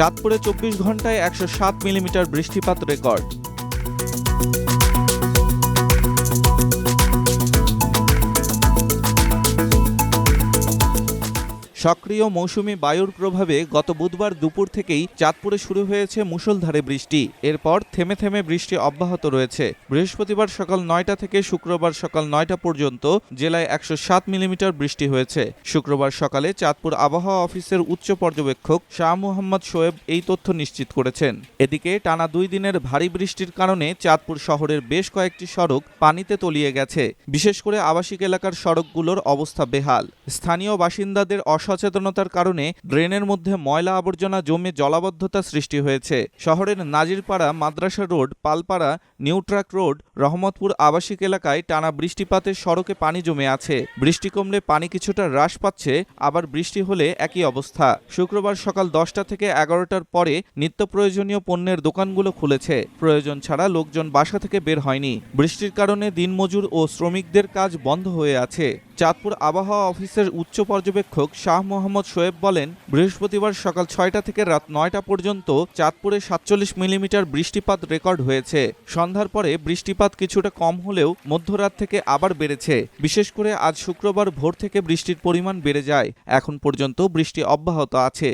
চাঁদপুরে চব্বিশ ঘন্টায় একশো সাত মিলিমিটার বৃষ্টিপাত রেকর্ড। সক্রিয় মৌসুমি বায়ুর প্রভাবে গত বুধবার দুপুর থেকেই চাঁদপুরে শুরু হয়েছে মুষলধারে বৃষ্টি। এরপর থেমে থেমে বৃষ্টি অব্যাহত রয়েছে। বৃহস্পতিবার সকাল নয়টা থেকে শুক্রবার সকাল নয়টা পর্যন্ত জেলায় একশো সাত মিলিমিটার বৃষ্টি হয়েছে। শুক্রবার সকালে চাঁদপুর আবহাওয়া অফিসের উচ্চ পর্যবেক্ষক শাহ মোহাম্মদ শোয়েব এই তথ্য নিশ্চিত করেছেন। এদিকে টানা দুই দিনের ভারী বৃষ্টির কারণে চাঁদপুর শহরের বেশ কয়েকটি সড়ক পানিতে তলিয়ে গেছে। বিশেষ করে আবাসিক এলাকার সড়কগুলোর অবস্থা বেহাল। স্থানীয় বাসিন্দাদের অসচেতনতার কারণে ড্রেনের মধ্যে ময়লা আবর্জনা জমে জলাবদ্ধতা সৃষ্টি হয়েছে। শহরের Nazirpara Madrasa road, Palpara new track road, Rahmatpur আবাসিক এলাকায় টানা বৃষ্টিপাতে সড়কে পানি জমে আছে। বৃষ্টি কমলে পানি কিছুটা হ্রাস পাচ্ছে, আবার বৃষ্টি হলে একই অবস্থা। শুক্রবার সকাল দশটা থেকে এগারোটার পরে নিত্য প্রয়োজনীয় পণ্যের দোকানগুলো খুলেছে। প্রয়োজন ছাড়া লোকজন বাসা থেকে বের হয়নি। বৃষ্টির কারণে দিনমজুর ও শ্রমিকদের কাজ বন্ধ হয়ে আছে। চাঁদপুর আবহাওয়া অফিসের উচ্চ পর্যবেক্ষক শাহ মোহাম্মদ শোয়েব বলেন, বৃহস্পতিবার সকাল ছয়টা থেকে রাত নয়টা পর্যন্ত চাঁদপুরে সাতচল্লিশ মিলিমিটার বৃষ্টিপাত রেকর্ড হয়েছে। সন্ধ্যার পরে বৃষ্টিপাত কিছুটা কম হলেও মধ্যরাত থেকে আবার বেড়েছে। বিশেষ করে আজ শুক্রবার ভোর থেকে বৃষ্টির পরিমাণ বেড়ে যায়। এখন পর্যন্ত বৃষ্টি অব্যাহত আছে।